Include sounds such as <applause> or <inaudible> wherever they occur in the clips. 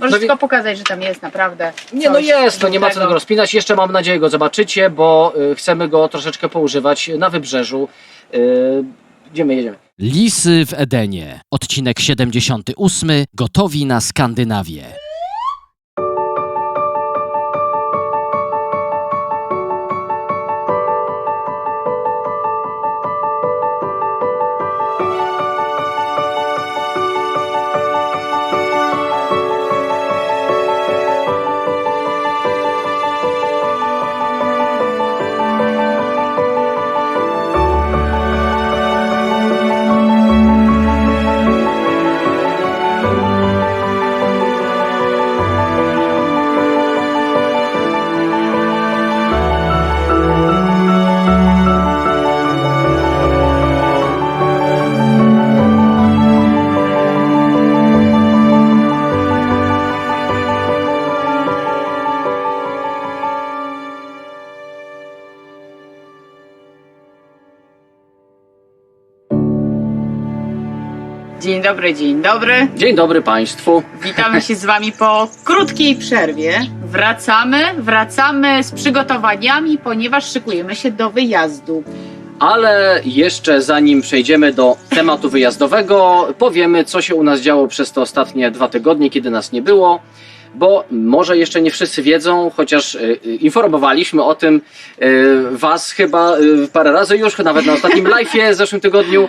Możesz No tylko pokazać, że tam jest naprawdę. Nie, no jest, no nie ma co tego rozpinać. Jeszcze mam nadzieję go zobaczycie, bo y, chcemy go troszeczkę poużywać na wybrzeżu. Y, Idziemy, jedziemy. Lisy w Edenie. Odcinek 78. Gotowi na Skandynawię. Dobry, dzień dobry. Dzień dobry Państwu. Witamy się z Wami po krótkiej przerwie. Wracamy, wracamy z przygotowaniami, ponieważ szykujemy się do wyjazdu. Ale jeszcze zanim przejdziemy do tematu wyjazdowego, powiemy, co się u nas działo przez te ostatnie dwa tygodnie, kiedy nas nie było. Bo może jeszcze nie wszyscy wiedzą, chociaż y, y, informowaliśmy o tym y, Was chyba parę razy już, nawet na ostatnim <laughs> live'ie w zeszłym tygodniu.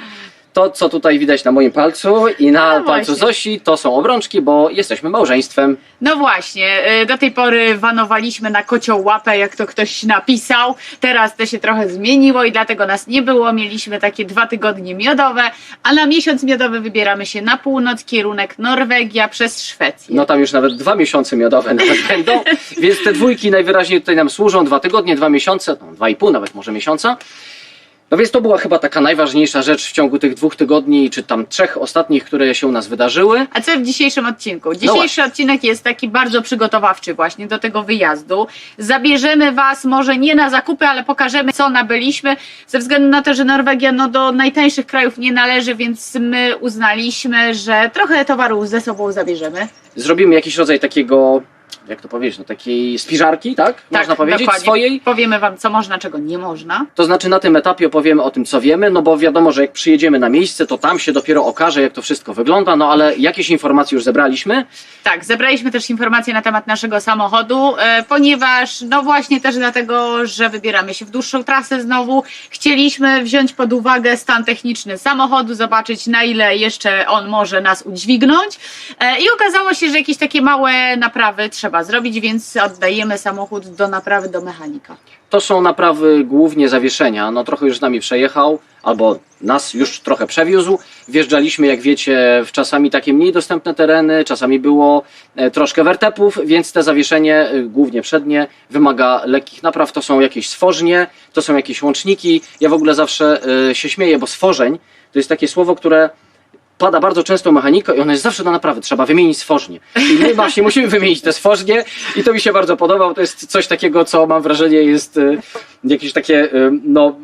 To, co tutaj widać na moim palcu i na No palcu właśnie. Zosi, to są obrączki, bo jesteśmy małżeństwem. No właśnie, y, do tej pory wanowaliśmy na kocioł łapę, jak to ktoś napisał. Teraz to się trochę zmieniło i dlatego nas nie było. Mieliśmy takie dwa tygodnie miodowe, a na miesiąc miodowy wybieramy się na północ, kierunek Norwegia przez Szwecję. No tam już nawet dwa miesiące miodowe nawet <laughs> będą, więc te dwójki najwyraźniej tutaj nam służą, dwa tygodnie, dwa miesiące, no, dwa i pół nawet może miesiąca. No więc to była chyba taka najważniejsza rzecz w ciągu tych dwóch tygodni, czy tam trzech ostatnich, które się u nas wydarzyły. A co w dzisiejszym odcinku? Dzisiejszy odcinek jest taki bardzo przygotowawczy właśnie do tego wyjazdu. Zabierzemy Was może nie na zakupy, ale pokażemy co nabyliśmy. Ze względu na to, że Norwegia no, do najtańszych krajów nie należy, więc my uznaliśmy, że trochę towarów ze sobą zabierzemy. Zrobimy jakiś rodzaj takiego, jak to powiedzieć, no takiej spiżarki, tak? Można powiedzieć, dokładnie. swojej. Powiemy Wam co można, czego nie można. To znaczy na tym etapie opowiemy o tym, co wiemy, no bo wiadomo, że jak przyjedziemy na miejsce, to tam się dopiero okaże, jak to wszystko wygląda, no ale jakieś informacje już zebraliśmy. Tak, zebraliśmy też informacje na temat naszego samochodu, e, ponieważ, no właśnie też dlatego, że wybieramy się w dłuższą trasę znowu, chcieliśmy wziąć pod uwagę stan techniczny samochodu, zobaczyć na ile jeszcze on może nas udźwignąć e, i okazało się, że jakieś takie małe naprawy trzeba zrobić, więc oddajemy samochód do naprawy do mechanika. To są naprawy głównie zawieszenia. No trochę już z nami przejechał, albo nas już trochę przewiózł. Wjeżdżaliśmy, jak wiecie, w czasami takie mniej dostępne tereny, czasami było e, troszkę wertepów, więc te zawieszenie, e, głównie przednie, wymaga lekkich napraw. To są jakieś stworznie, to są jakieś łączniki. Ja w ogóle zawsze e, się śmieję, bo stworzeń to jest takie słowo, które pada bardzo często mechanika i ono jest zawsze do naprawy. Trzeba wymienić stworznie. I my właśnie musimy wymienić te stworznie i to mi się bardzo podobało. To jest coś takiego, co mam wrażenie jest e, jakieś takie, e, no,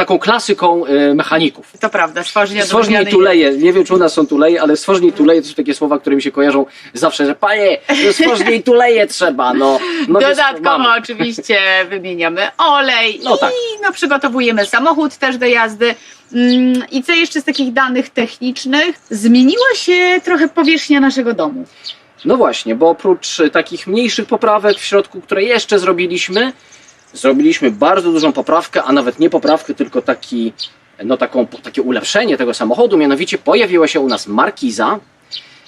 taką klasyką e, mechaników. To prawda, stworzenia Stworznie i tuleje. Nie wiem, czy u nas są tuleje, ale stworznie i tuleje to są takie słowa, które mi się kojarzą zawsze, że panie, no stworznie i <laughs> tuleje trzeba, no. no Dodatkowo oczywiście wymieniamy olej No i tak. no, przygotowujemy samochód też do jazdy. Mm, I co jeszcze z takich danych technicznych? Zmieniła się trochę powierzchnia naszego domu. No właśnie, bo oprócz takich mniejszych poprawek w środku, które jeszcze zrobiliśmy, zrobiliśmy bardzo dużą poprawkę, a nawet nie poprawkę, tylko taki, no taką, takie ulepszenie tego samochodu. Mianowicie pojawiła się u nas markiza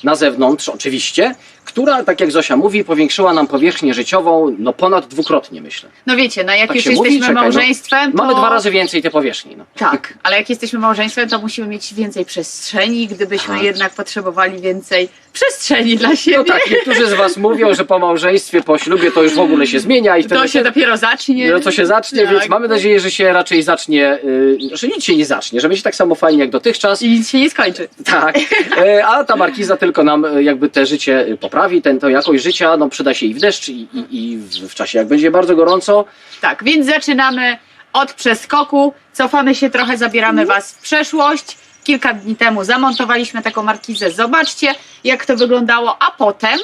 na zewnątrz, oczywiście, która, tak jak Zosia mówi, powiększyła nam powierzchnię życiową no ponad dwukrotnie, myślę. No wiecie, no jak Tak już się jesteśmy mówi? Czekaj, no. małżeństwem, to... Mamy dwa razy więcej tej powierzchni. No. Tak, ale jak jesteśmy małżeństwem, to musimy mieć więcej przestrzeni, gdybyśmy Tak. jednak potrzebowali więcej przestrzeni dla siebie. No tak, niektórzy z Was mówią, że po małżeństwie, po ślubie to już w ogóle się zmienia i wtedy to się dopiero zacznie. No to się zacznie, Tak. więc mamy nadzieję, że się raczej zacznie, yy, że nic się nie zacznie, że będzie tak samo fajnie jak dotychczas. I nic się nie skończy. Tak, <laughs> E, a ta markiza tylko nam e, jakby te życie e, poprawi, ten, to jakość życia no, przyda się i w deszcz i, i, i w czasie jak będzie bardzo gorąco. Tak, więc zaczynamy od przeskoku. Cofamy się trochę, zabieramy Was w przeszłość. Kilka dni temu zamontowaliśmy taką markizę. Zobaczcie, jak to wyglądało, a potem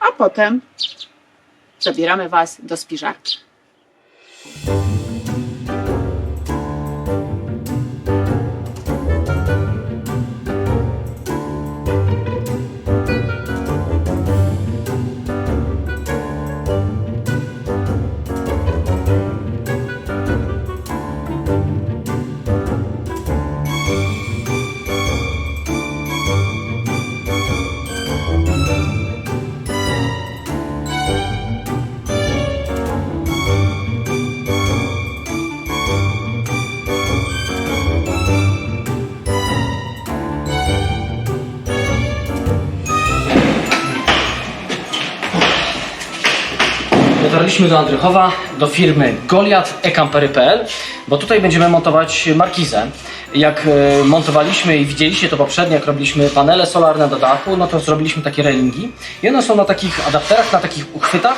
a potem zabieramy Was do spiżarki. Dotarliśmy do Andrychowa, do firmy Goliat ekampery.pl, bo tutaj będziemy montować markizę. Jak e, montowaliśmy i widzieliście to poprzednio, jak robiliśmy panele solarne do dachu, no to zrobiliśmy takie railingi. I one są na takich adapterach, na takich uchwytach.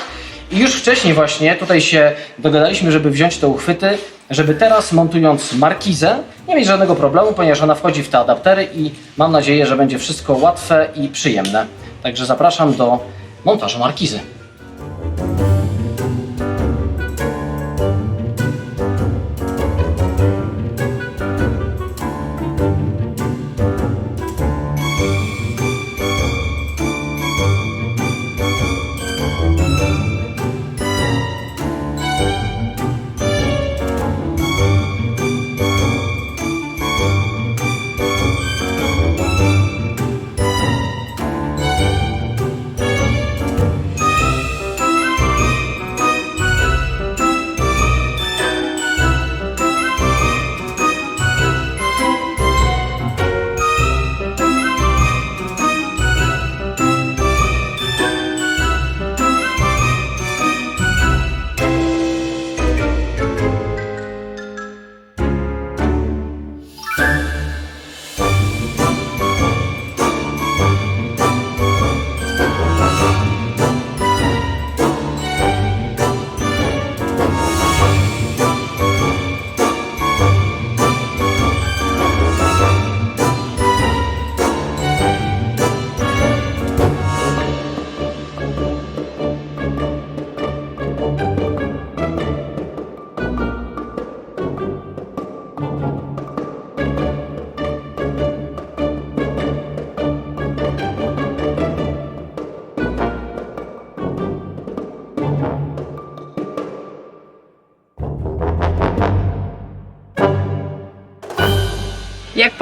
I już wcześniej właśnie tutaj się dogadaliśmy, żeby wziąć te uchwyty, żeby teraz montując markizę nie mieć żadnego problemu, ponieważ ona wchodzi w te adaptery i mam nadzieję, że będzie wszystko łatwe i przyjemne. Także zapraszam do montażu markizy.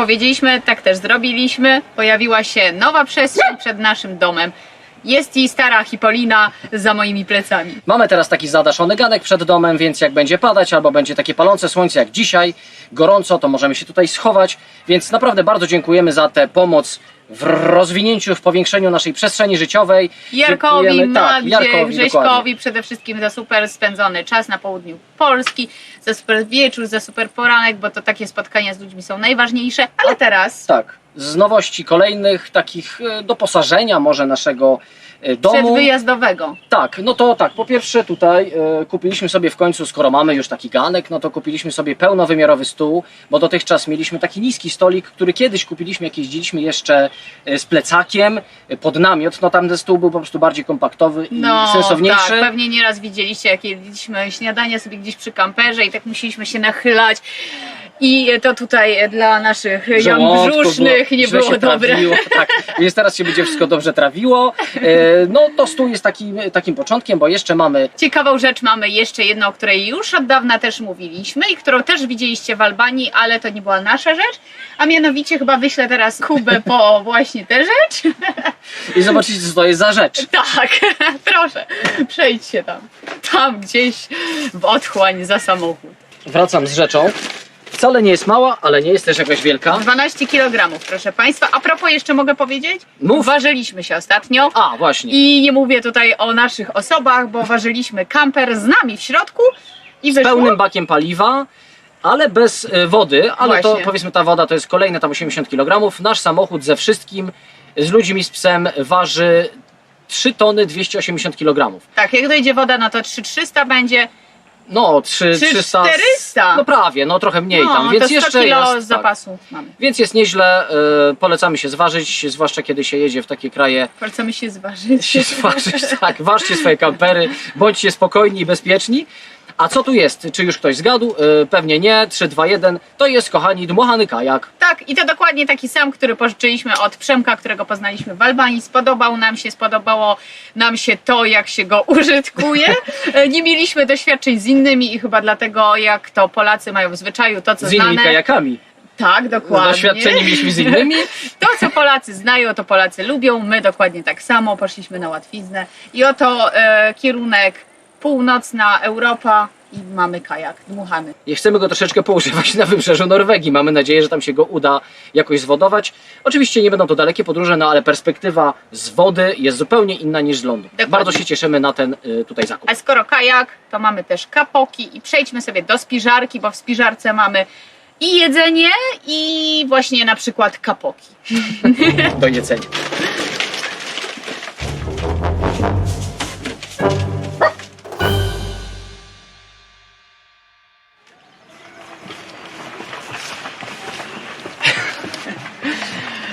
Powiedzieliśmy, tak też zrobiliśmy. Pojawiła się nowa przestrzeń przed naszym domem. Jest i stara Hipolina za moimi plecami. Mamy teraz taki zadaszony ganek przed domem, więc jak będzie padać albo będzie takie palące słońce jak dzisiaj, gorąco, to możemy się tutaj schować. Więc naprawdę bardzo dziękujemy za tę pomoc w rozwinięciu, w powiększeniu naszej przestrzeni życiowej. Jarkowi, Dziękujemy- tak, Magdzie, Jarkowi, Grześkowi dokładnie. przede wszystkim za super spędzony czas na południu Polski, za super wieczór, za super poranek, bo to takie spotkania z ludźmi są najważniejsze. Ale teraz Tak, z nowości kolejnych takich e, doposażenia może naszego e, domu. przedwyjazdowego. Tak, no to tak, po pierwsze tutaj e, kupiliśmy sobie w końcu, skoro mamy już taki ganek, no to kupiliśmy sobie pełnowymiarowy stół, bo dotychczas mieliśmy taki niski stolik, który kiedyś kupiliśmy, jak jeździliśmy jeszcze e, z plecakiem e, pod namiot, no tam ten stół był po prostu bardziej kompaktowy i No, sensowniejszy. tak, pewnie nieraz widzieliście, jak jedliśmy śniadania sobie gdzieś przy kamperze i tak musieliśmy się nachylać. I to tutaj dla naszych jam Żołądku brzusznych nie źle było się dobre. Trawiło, tak, więc teraz się będzie wszystko dobrze trawiło. E, No to stół jest takim, takim początkiem, bo jeszcze mamy Ciekawą rzecz mamy jeszcze jedną, o której już od dawna też mówiliśmy i którą też widzieliście w Albanii, ale to nie była nasza rzecz. A mianowicie chyba wyślę teraz Kubę po <laughs> właśnie tę rzecz. i zobaczycie co to jest za rzecz. Tak, <laughs> proszę, przejdźcie tam. Tam gdzieś w otchłań za samochód. Wracam z rzeczą. Wcale nie jest mała, ale nie jest też jakaś wielka. 12 kg, proszę Państwa. A propos jeszcze mogę powiedzieć? Mów. Ważyliśmy się ostatnio. A, właśnie. I nie mówię tutaj o naszych osobach, bo ważyliśmy kamper z nami w środku i z wyszło... pełnym bakiem paliwa, ale bez e, wody, ale to Właśnie. powiedzmy ta woda to jest kolejne tam 80 kg. Nasz samochód ze wszystkim, z ludźmi, z psem waży 3 tony 280 kg. Tak, jak dojdzie woda, no to 3300 będzie. No, 3, Czy 300. 400? No prawie, no trochę mniej no, tam, więc to 100 jeszcze kilo jest. Tak. zapasu mamy. Więc jest nieźle, y, polecamy się zważyć, zwłaszcza kiedy się jedzie w takie kraje. Polecamy się zważyć. Się <laughs> zważyć, tak, ważcie swoje kampery, bądźcie spokojni i bezpieczni. A co tu jest? Czy już ktoś zgadł? Y, pewnie nie. 3, 2, 1. To jest, kochani, dmuchany kajak. Tak, i to dokładnie taki sam, który pożyczyliśmy od Przemka, którego poznaliśmy w Albanii. Spodobał nam się, spodobało nam się to, jak się go <laughs> użytkuje. E, Nie mieliśmy doświadczeń z innymi i chyba dlatego, jak to Polacy mają w zwyczaju, to co Z innymi znane. kajakami. Tak, dokładnie. Doświadczenie mieliśmy z innymi. <laughs> To, co Polacy znają, to Polacy lubią. My dokładnie tak samo poszliśmy na łatwiznę. I oto e, kierunek północna Europa i mamy kajak dmuchany. I chcemy go troszeczkę poużywać na wybrzeżu Norwegii. Mamy nadzieję, że tam się go uda jakoś zwodować. Oczywiście nie będą to dalekie podróże, no ale perspektywa z wody jest zupełnie inna niż z lądu. Dokładnie. Bardzo się cieszymy na ten y, tutaj zakup. A skoro kajak, to mamy też kapoki i przejdźmy sobie do spiżarki, bo w spiżarce mamy i jedzenie, i właśnie na przykład kapoki. <laughs> Do jedzenia.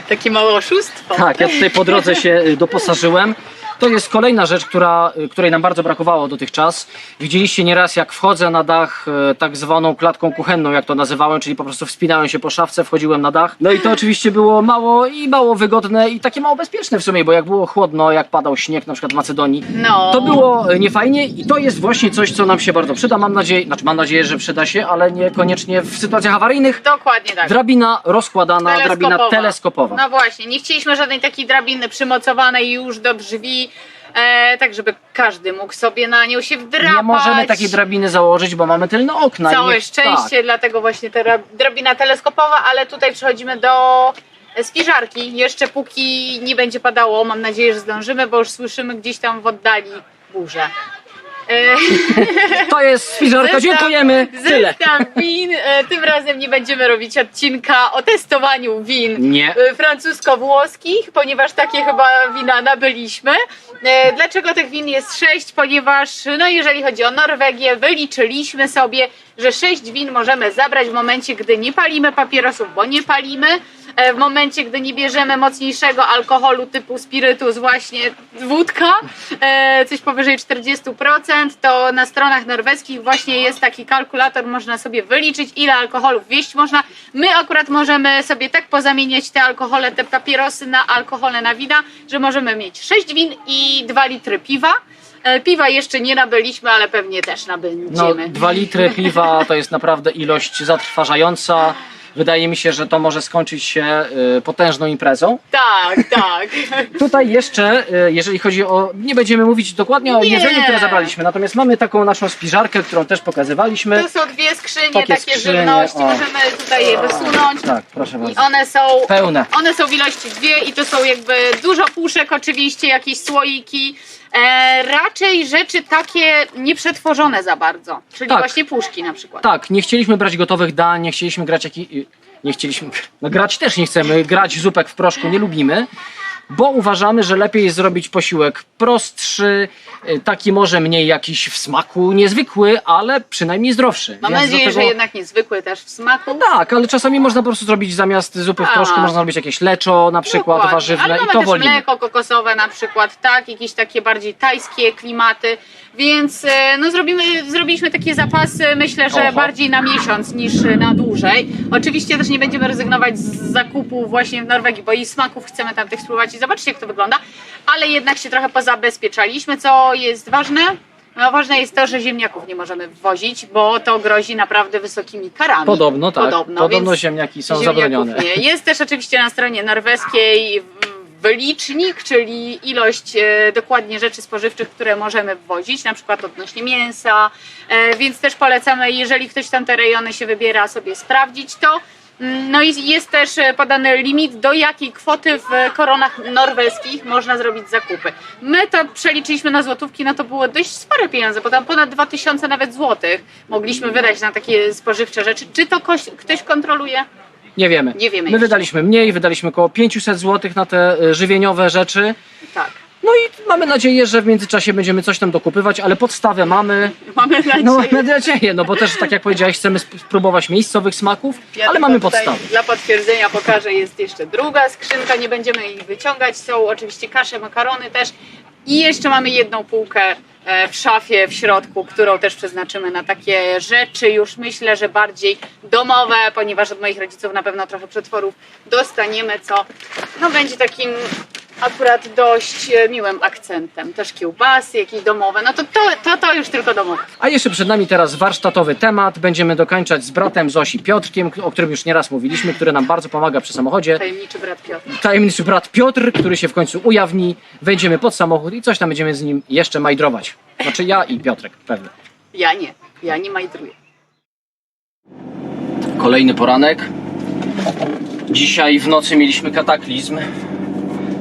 Takie małe oszustwo. Tak, ja tutaj po drodze się y, doposażyłem. To jest kolejna rzecz, która, y, której nam bardzo brakowało dotychczas. Widzieliście nieraz, jak wchodzę na dach y, tak zwaną klatką kuchenną, jak to nazywałem, czyli po prostu wspinałem się po szafce, wchodziłem na dach. No i to oczywiście było mało i mało wygodne i takie mało bezpieczne w sumie, bo jak było chłodno, jak padał śnieg na przykład w Macedonii, No. to było e, niefajnie i to jest właśnie coś, co nam się bardzo przyda. Mam nadzieję, znaczy mam nadzieję, że przyda się, ale niekoniecznie w sytuacjach awaryjnych. Dokładnie tak. Drabina rozkładana, drabina teleskopowa. No właśnie, nie chcieliśmy żadnej takiej drabiny przymocowanej już do drzwi, e, tak żeby każdy mógł sobie na nią się wdrapać. Nie możemy takiej drabiny założyć, bo mamy tylne okna. i Całe nie- szczęście, dlatego właśnie ta ra- drabina teleskopowa, ale tutaj przechodzimy do spiżarki. Jeszcze póki nie będzie padało, mam nadzieję, że zdążymy, bo już słyszymy gdzieś tam w oddali burzę. <laughs> To jest spiżarka, dziękujemy. Tyle. Zestaw win. E, Tym razem nie będziemy robić odcinka o testowaniu win Nie. e, francusko-włoskich, ponieważ takie chyba wina nabyliśmy. E, Dlaczego tych win jest sześć? Ponieważ, no jeżeli chodzi o Norwegię, wyliczyliśmy sobie, że sześć win możemy zabrać w momencie, gdy nie palimy papierosów, bo nie palimy. E, W momencie, gdy nie bierzemy mocniejszego alkoholu typu spirytus, właśnie wódka, e, coś powyżej 40%, to na stronach norweskich właśnie jest taki kalkulator, można sobie wyliczyć, ile alkoholu wwieźć można. My akurat możemy sobie tak pozamieniać te alkohole, te papierosy na alkohole na wina, że możemy mieć 6 win i 2 litry piwa. E, Piwa jeszcze nie nabyliśmy, ale pewnie też No, nabędziemy. dwa litry piwa to jest naprawdę ilość zatrważająca. Wydaje mi się, że to może skończyć się y, potężną imprezą. Tak, tak. <laughs> Tutaj jeszcze, y, jeżeli chodzi o. Nie będziemy mówić dokładnie o Nie. jedzeniu, które zabraliśmy, natomiast mamy taką naszą spiżarkę, którą też pokazywaliśmy. To są dwie skrzynie, Takie takie, skrzynie, żywności, o. możemy tutaj je wysunąć. Tak, proszę I bardzo. one są Pełne. One są w ilości dwie i to są jakby dużo puszek oczywiście, jakieś słoiki. E, raczej rzeczy takie nieprzetworzone za bardzo. Czyli Tak. właśnie puszki na przykład. Tak, nie chcieliśmy brać gotowych dań, nie chcieliśmy grać jaki... Nie chcieliśmy... No grać też nie chcemy, grać zupek w proszku nie lubimy, bo uważamy, że lepiej jest zrobić posiłek prostszy, y, taki może mniej jakiś w smaku niezwykły, ale przynajmniej zdrowszy. Mam Więc do nadzieję, tego- że jednak niezwykły też w smaku. Tak, ale czasami można po prostu zrobić zamiast zupy w A. proszku, można zrobić jakieś leczo na przykład Dokładnie. warzywne Ale i to też wolimy. mleko kokosowe na przykład, tak, jakieś takie bardziej tajskie klimaty, więc e, no zrobimy, zrobiliśmy takie zapasy, myślę, że Oho. bardziej na miesiąc niż na dłużej. Oczywiście też nie będziemy rezygnować z zakupu właśnie w Norwegii, bo i smaków chcemy tam tych spróbować i zobaczcie jak to wygląda, ale jednak się trochę pozabezpieczaliśmy, co jest ważne. No, ważne jest to, że ziemniaków nie możemy wwozić, bo to grozi naprawdę wysokimi karami. Podobno tak, Podobno, podobno, ziemniaki są zabronione. Nie. Jest też oczywiście na stronie norweskiej wylicznik, czyli ilość e, dokładnie rzeczy spożywczych, które możemy wwozić, na przykład odnośnie mięsa, e, więc też polecamy, jeżeli ktoś tam te rejony się wybiera, sobie sprawdzić to. Mm, No i jest też e, podany limit, do jakiej kwoty w koronach norweskich można zrobić zakupy. My to przeliczyliśmy na złotówki, no to było dość spore pieniądze, bo tam ponad 2000 nawet złotych mogliśmy wydać na takie spożywcze rzeczy. Czy to ktoś kontroluje? Nie wiemy. Nie wiemy My jeszcze. wydaliśmy mniej, wydaliśmy około 500 zł na te y, żywieniowe rzeczy. Tak. No i mamy nadzieję, że w międzyczasie będziemy coś tam dokupywać, ale podstawę mamy. <laughs> Mamy nadzieję. No mamy nadzieję, no bo też tak jak powiedziałeś, chcemy sp- spróbować miejscowych smaków, Ja ale mamy tutaj podstawę. Dla potwierdzenia pokażę, jest jeszcze druga skrzynka, nie będziemy jej wyciągać. Są oczywiście kasze, makarony też. I jeszcze mamy jedną półkę w szafie w środku, którą też przeznaczymy na takie rzeczy. Już myślę, że bardziej domowe, ponieważ od moich rodziców na pewno trochę przetworów dostaniemy, co no, będzie takim akurat dość e, miłym akcentem. Też kiełbasy, jakieś domowe. No to to, to, to już tylko domowe. A jeszcze przed nami teraz warsztatowy temat. Będziemy dokończać z bratem Zosi Piotrkiem, o którym już nieraz mówiliśmy, który nam bardzo pomaga przy samochodzie. Tajemniczy brat Piotr. Tajemniczy brat Piotr, który się w końcu ujawni. Wejdziemy pod samochód i coś tam będziemy z nim jeszcze majdrować. Znaczy ja i Piotrek, pewnie. Ja nie, ja nie majdruję. Kolejny poranek. Dzisiaj w nocy mieliśmy kataklizm.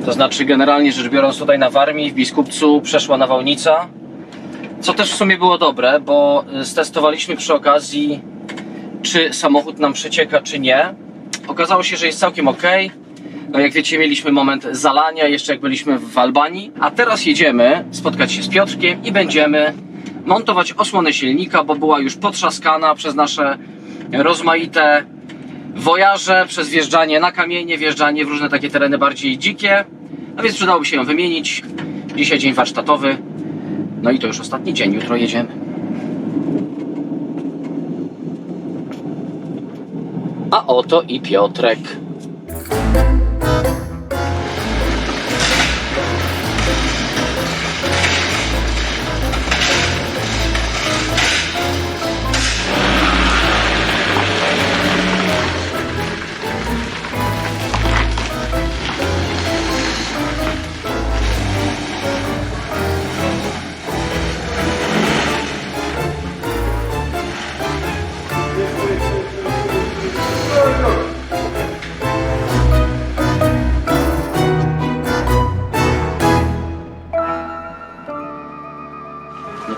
To znaczy, generalnie rzecz biorąc, tutaj na Warmii, w Biskupcu przeszła nawałnica. Co też w sumie było dobre, bo y, stestowaliśmy przy okazji, czy samochód nam przecieka, czy nie. Okazało się, że jest całkiem ok. No jak wiecie, mieliśmy moment zalania, jeszcze jak byliśmy w Albanii. A teraz jedziemy spotkać się z Piotrkiem i będziemy montować osłonę silnika, bo była już potrzaskana przez nasze rozmaite wojaże, przez wjeżdżanie na kamienie, wjeżdżanie w różne takie tereny bardziej dzikie. A więc przydałoby się ją wymienić. Dzisiaj dzień warsztatowy. No i to już ostatni dzień, jutro jedziemy. A oto i Piotrek.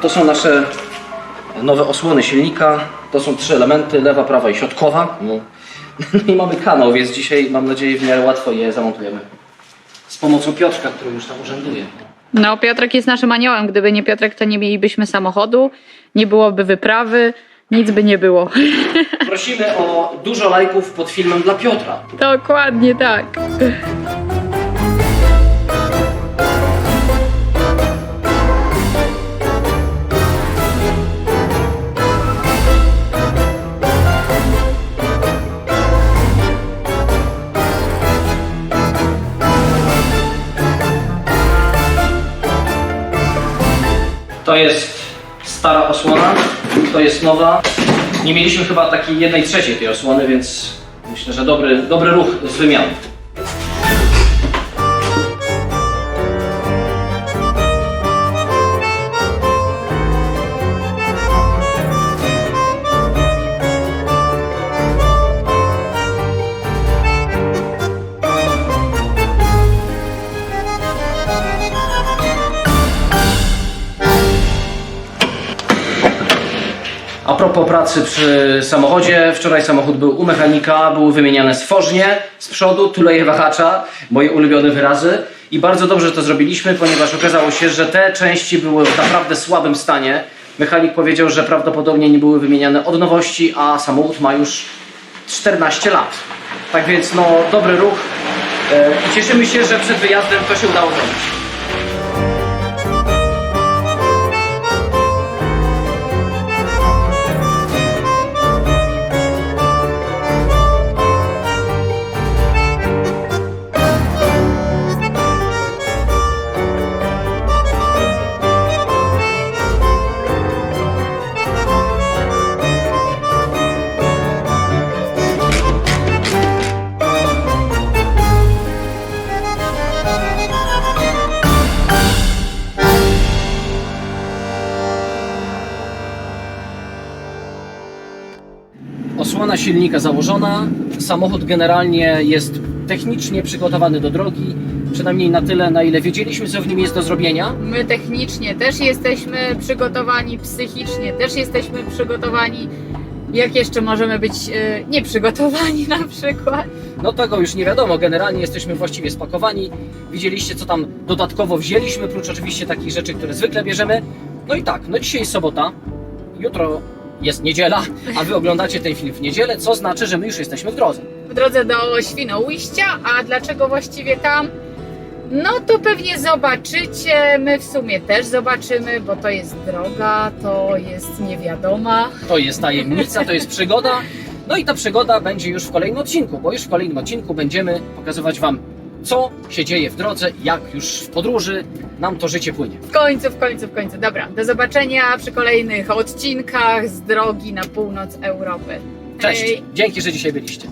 To są nasze nowe osłony silnika. To są trzy elementy, lewa, prawa i środkowa. No. <laughs> I mamy kanał, więc dzisiaj mam nadzieję w miarę łatwo je zamontujemy. Z pomocą Piotrka, który już tam urzęduje. No, Piotrek jest naszym aniołem. Gdyby nie Piotrek, to nie mielibyśmy samochodu, nie byłoby wyprawy, nic by nie było. <laughs> Prosimy o dużo lajków pod filmem dla Piotra. Dokładnie tak. Jest stara osłona, to jest nowa. Nie mieliśmy chyba takiej jednej trzeciej tej osłony, więc myślę, że dobry, dobry ruch z wymiany. Pracy przy samochodzie, wczoraj samochód był u mechanika, były wymieniane stworznie z przodu, tuleje wahacza, moje ulubione wyrazy. I bardzo dobrze to zrobiliśmy, ponieważ okazało się, że te części były w naprawdę słabym stanie. Mechanik powiedział, że prawdopodobnie nie były wymieniane od nowości, a samochód ma już 14 lat. Tak więc no, dobry ruch e, i cieszymy się, że przed wyjazdem to się udało zrobić. Osłona silnika założona. Samochód generalnie jest technicznie przygotowany do drogi, przynajmniej na tyle, na ile wiedzieliśmy, co w nim jest do zrobienia. My technicznie też jesteśmy przygotowani, psychicznie też jesteśmy przygotowani. Jak jeszcze możemy być e, nieprzygotowani na przykład? No tego już nie wiadomo, generalnie jesteśmy właściwie spakowani. Widzieliście, co tam dodatkowo wzięliśmy, prócz oczywiście takich rzeczy, które zwykle bierzemy. No i tak, no dzisiaj jest sobota, jutro jest niedziela, a wy oglądacie ten film w niedzielę, co znaczy, że my już jesteśmy w drodze. w drodze do Świnoujścia, a dlaczego właściwie tam? No to pewnie zobaczycie, my w sumie też zobaczymy, bo to jest droga, to jest niewiadoma. To jest tajemnica, to jest przygoda. No i ta przygoda będzie już w kolejnym odcinku, bo już w kolejnym odcinku będziemy pokazywać Wam, co się dzieje w drodze, jak już w podróży nam to życie płynie. W końcu, w końcu, w końcu. Dobra, do zobaczenia przy kolejnych odcinkach z drogi na północ Europy. Cześć, Hej. dzięki, że dzisiaj byliście.